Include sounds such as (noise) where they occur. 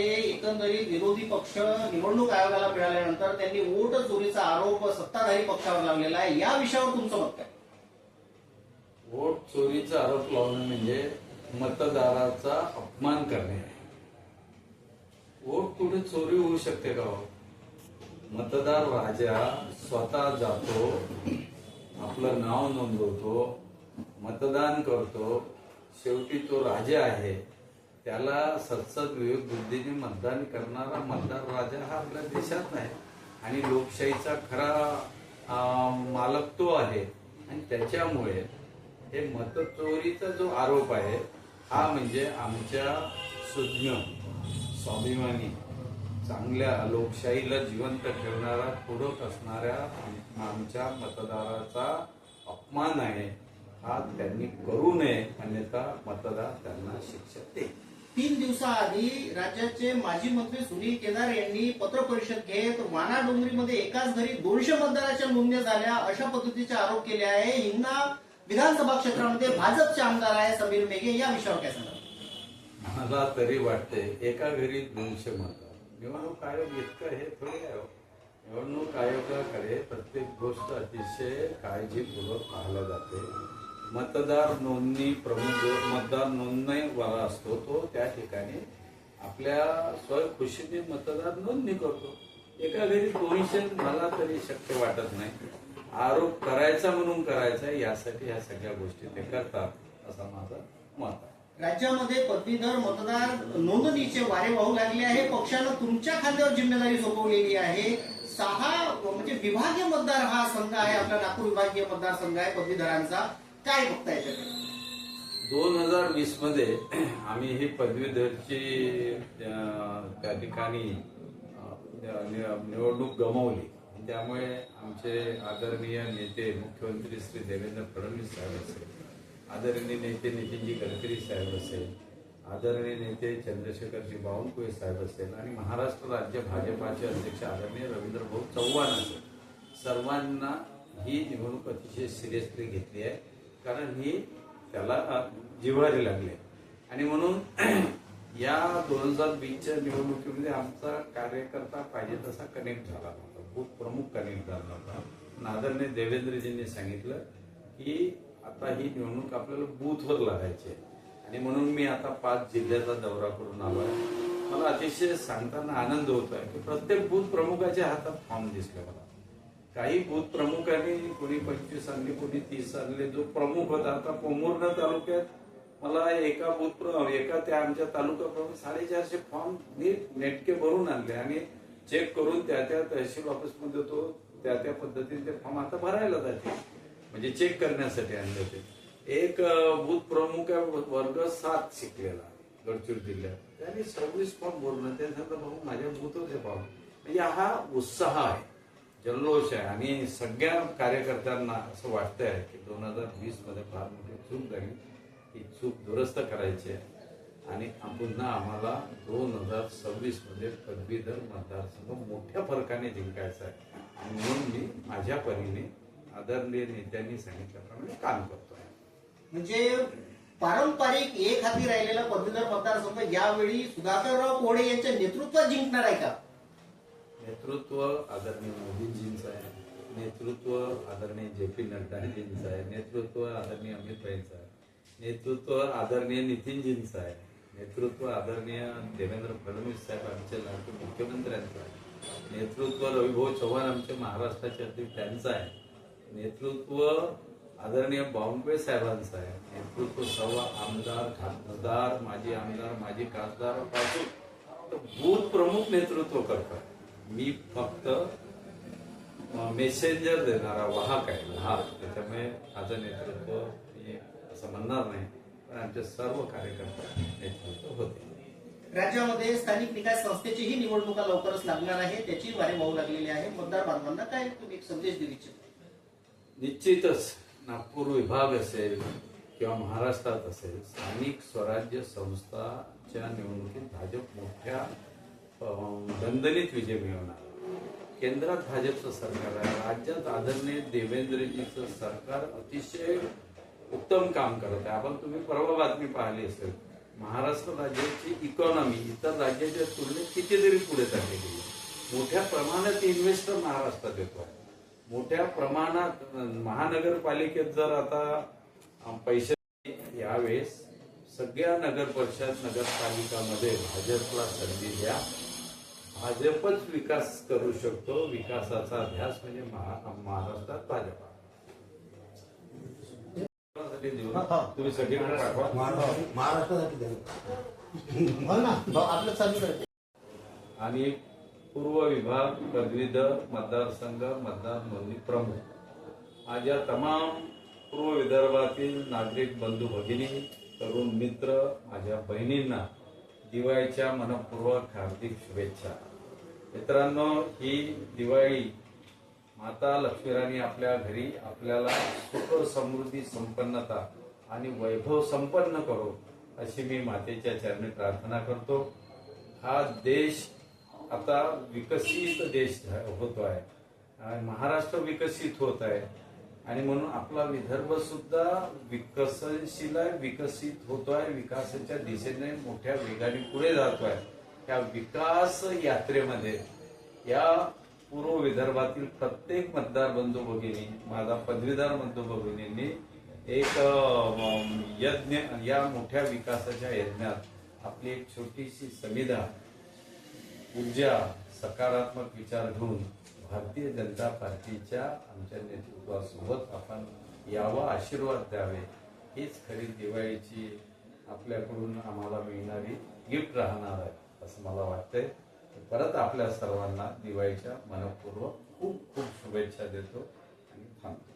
राज्यामध्ये एकंदरीत विरोधी पक्ष निवडणूक आयोगाला मिळाल्यानंतर त्यांनी वोट चोरीचा आरोप सत्ताधारी पक्षावर लावलेला आहे. या विषयावर तुमचं मत काय? वोट चोरीचा आरोप लावणं म्हणजे मतदाराचा अपमान करणे. आहे वोट कुठे चोरी होऊ शकते का हो? मतदार राजा स्वतः जातो आपलं नाव नोंदवतो मतदान करतो. शेवटी तो राजा आहे. त्याला सत्सद विवेक बुद्धीने मतदान करणारा मतदार राजा हा आपल्या देशात नाही. आणि लोकशाहीचा खरा मालक तो आहे. आणि त्याच्यामुळे हे मतचोरीचा जो आरोप आहे हा म्हणजे आमच्या सुज्ञ स्वाभिमानी चांगल्या लोकशाहीला जिवंत ठेवणारा पूरक असणाऱ्या आमच्या मतदाराचा अपमान आहे. हा त्यांनी करू नये अन्यथा मतदार त्यांना शिक्षा देईल. तीन दिवसाआधी राज्याचे माजी मंत्री सुनील केदार यांनी पत्रपरिषद घेत वाना डोंगरीमध्ये एकाच घरी दोनशे मतदाराच्या नोंदण्या झाल्या. अशा पद्धतीचे आरोप केले आहे. हिंगणा विधानसभा क्षेत्रामध्ये भाजपचे आमदार आहे समीर मेघे. या विषयावर काय सांगा मला तरी वाटते एका घरी दोनशे मतदार. निवडणूक आयोग इतकं हे थोडी आहे हो. निवडणूक आयोगाकडे प्रत्येक गोष्ट अतिशय काळजीपूर्वक पाहिलं जाते. मतदार नोंदणी प्रमुख जो मतदार नोंदणीवाला असतो तो त्या ठिकाणी आपल्या स्वयंखुशीने मतदार नोंदणी करतो. एका घरी दोनशे मला तरी शक्य वाटत नाही. आरोप करायचा म्हणून करायचा यासाठी ह्या सगळ्या गोष्टी ते करतात असं माझं मत आहे. राज्यामध्ये पदवीधर मतदार नोंदणीचे वारे वाहू लागले आहे. पक्षानं तुमच्या खात्यावर जिम्मेदारी सोपवलेली आहे. सहा म्हणजे विभागीय मतदार हा संघ आहे आपला नागपूर विभागीय मतदारसंघ आहे पदवीधरांचा. काय बघता दोन हजार वीसमध्ये आम्ही ही पदवीधरची त्या ठिकाणी नि- निवडणूक गमावली. त्यामुळे आमचे आदरणीय नेते मुख्यमंत्री श्री देवेंद्र फडणवीस साहेब असेल आदरणीय नेते नितीनजी गडकरी साहेब असेल आदरणीय नेते चंद्रशेखरजी बावनकुळे साहेब असेल आणि महाराष्ट्र राज्य भाजपाचे अध्यक्ष आदरणीय रवींद्र भाऊ चव्हाण असेल. सर्वांना ही निवडणूक अतिशय सिरियसली घेतली आहे. कारण ही त्याला जिव्हारी लागली. आहे. आणि म्हणून (clears throat) या दोन हजार वीसच्या निवडणुकीमध्ये आमचा कार्यकर्ता पाहिजे तसा कनेक्ट झाला होता बूथ प्रमुख कनेक्ट झाला होता नादरने देवेंद्रजींनी सांगितलं की आता ही निवडणूक आपल्याला बूथवर लागायची आहे. आणि म्हणून मी आता पाच जिल्ह्याचा दौरा करून आलो आहे. मला अतिशय सांगताना आनंद होत आहे की प्रत्येक बूथ प्रमुखाच्या हातात फॉर्म दिसले मला. काही बूथ प्रमुखांनी कोणी पंचवीस आणले कोणी तीस आणले. जो प्रमुख होता आता पोमुर्णा तालुक्यात मला एका बूथ प्र- एका त्या आमच्या तालुका प्रमुख साडेचारशे फॉर्म नीट नेटके भरून आणले. आणि चेक करून त्या त्या तहसील ऑफिसमध्ये तो त्या त्या पद्धतीने ते फॉर्म आता भरायला जाते. म्हणजे चेक करण्यासाठी आणले होते. एक बूथ प्रमुख आहे, वर्ग सात शिकलेला गडचिरोली जिल्ह्यात. त्याने सव्वीस फॉर्म भरून ते भाऊ माझ्या बूथच आहे फॉर्म म्हणजे हा उत्साह आहे. जल्लोष आहे. आणि सगळ्या कार्यकर्त्यांना असं वाटतंय की दोन हजार वीसमध्ये फार मोठी चूक झाली. ही चूक दुरुस्त करायची आहे. आणि पुन्हा आम्हाला दोन हजार सव्वीसमध्ये पदवीधर मतदारसंघ मोठ्या फरकाने जिंकायचा आहे. आणि म्हणून मी माझ्या परीने आदरणीय नेत्यांनी सांगितल्याप्रमाणे काम करतो. म्हणजे पारंपरिक एक हाती राहिलेला पदवीधर मतदारसंघ यावेळी सुधाकरराव कोडे यांच्या नेतृत्वात जिंकणार आहे का? नेतृत्व आदरणीय मोदीजींचं आहे नेतृत्व आदरणीय जे पी नड्डाजींचं आहे नेतृत्व आदरणीय अमित भाईंचं आहे नेतृत्व आदरणीय नितीनजींचं आहे नेतृत्व आदरणीय देवेंद्र फडणवीस साहेब आमचे लाडके मुख्यमंत्र्यांचं आहे नेतृत्व रविभाऊ चव्हाण आमचे महाराष्ट्राचे अध्यक्ष त्यांचं आहे नेतृत्व आदरणीय बावनकुळे साहेबांचं आहे नेतृत्व सर्व आमदार खासदार माजी आमदार माजी खासदार बूथ प्रमुख नेतृत्व करतात. मी फक्त मेसेंजर देणारा वाहक आहे वाहक. त्याच्यामुळे माझं नेतृत्व मी असं म्हणणार नाही पण आमचे सर्व कार्यकर्ते नेतृत्व होते. राज्यामध्ये स्थानिक निकाय संस्थेचीही निवडणुका लवकरच लागणार आहे त्याची वारे वाहू लागलेली आहे. मतदार बांधवांना काय तुम्ही एक संदेश देऊ इच्छिता? निश्चितच नागपूर विभाग असेल किंवा महाराष्ट्रात असेल स्थानिक स्वराज्य संस्थाच्या निवडणुकीत भाजप मोठ्या दणदणीत विजय मिळवणार. केंद्रात भाजपचं सरकार आहे. राज्यात आदरणीय देवेंद्रजीचं सरकार अतिशय उत्तम काम करत आहे. आपण तुम्ही परवा बातमी पाहिली असेल महाराष्ट्र राज्याची इकॉनॉमी इतर राज्याच्या तुलनेत कितीतरी पुढे चाललेली आहे मोठ्या प्रमाणात इन्व्हेस्टर महाराष्ट्रात येतो आहे मोठ्या प्रमाणात महानगरपालिकेत जर आता पैसे यावेळेस सगळ्या नगर परिषद नगरपालिकामध्ये भाजपला संधी द्या. भाजपच विकास करू शकतो. विकासाचा ध्यास म्हणजे महा- महाराष्ट्रात भाजपा. देऊ ना? तुम्ही सगळीकडे महाराष्ट्रासाठी हो हो, आपलं चालू आहे आणि पूर्व विभाग पदवीधर मतदारसंघ मतदार नोंदणी प्रमुख. आज या तमाम पूर्व विदर्भातील नागरिक बंधू भगिनी तरुण मित्र माझ्या बहिणींना दिवाळीच्या मनपूर्वक हार्दिक शुभेच्छा. मित्रांनो ही दिवाळी माता लक्ष्मीराणी आपल्या घरी आपल्याला सुख समृद्धी संपन्नता आणि वैभव संपन्न करो अशी मी मातेच्या चरणी प्रार्थना करतो. हा देश आता विकसित देश झा- होतो आहे. महाराष्ट्र विकसित होत आहे. आणि म्हणून आपला विदर्भ सुद्धा विकसनशील आहे विकसित होतो आहे विकासाच्या दिशेने मोठ्या वेगाने पुढे जातो आहे या विकास यात्रेमध्ये या पूर्व विदर्भातील प्रत्येक मतदार बंधू भगिनी माझा पदवीधर बंधू भगिनींनी एक यज्ञ या मोठ्या विकासाच्या यज्ञात आपली एक छोटीशी संविधा ऊर्जा सकारात्मक विचार घेऊन भारतीय जनता पार्टीच्या आमच्या नेतृत्वासोबत आपण यावा आशीर्वाद द्यावे हीच खरी दिवाळीची आपल्याकडून आम्हाला मिळणारी गिफ्ट राहणार आहे. असं मला वाटतंय. परत आपल्या सर्वांना दिवाळीच्या मनपूर्वक खूप खूप शुभेच्छा देतो आणि थांबतो.